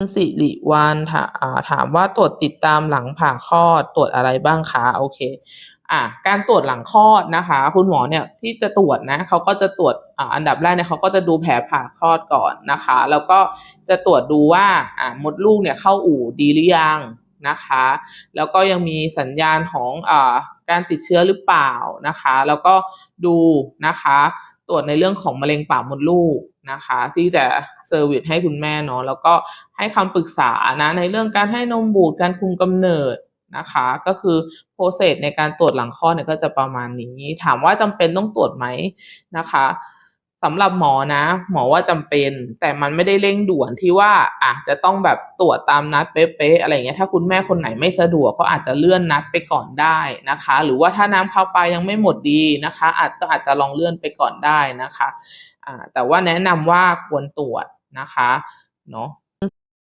คุณสิริวัลย์ถาอ่าถามว่าตรวจติดตามหลังผ่าคลอดตรวจอะไรบ้างคะโอเคอ่าการตรวจหลังคลอดนะคะ คุณหมอเนี่ยที่จะตรวจนะเขาก็จะตรวจอ่าอันดับแรกเนี่ยเขาก็จะดูแผลผ่าคลอดก่อนนะคะ แล้วก็จะตรวจดูว่าอ่ามดลูกเนี่ยเข้าอู่ดีหรือยังนะคะ แล้วก็ยังมีสัญญาณของอ่าการติดเชื้อหรือเปล่านะคะ แล้วก็ดูนะคะ ตรวจในเรื่องของมะเร็งปากมดลูก นะคะ ที่จะเซอร์วิสให้คุณแม่เนาะแล้วก็ให้คำปรึกษานะในเรื่องการให้นมบูตรการคุมกำเนิดนะคะ ก็คือโปรเซสในการตรวจหลังคลอดเนี่ยก็จะประมาณนี้ ถามว่าจำเป็นต้องตรวจไหมนะคะ สำหรับหมอนะ หมอว่าจำเป็น แต่มันไม่ได้เร่งด่วนที่ว่าอะจะต้องแบบตรวจตามนัดเป๊ะๆอะไรเงี้ยถ้าคุณแม่คนไหนไม่สะดวกก็อาจจะเลื่อนนัดไปก่อนได้นะคะ หรือว่าถ้าน้ำเข้าไปยังไม่หมดดีนะคะ อาจก็อาจจะลองเลื่อนไปก่อนได้นะคะอ่าแต่ว่าแนะนำว่าควรตรวจนะคะเนาะ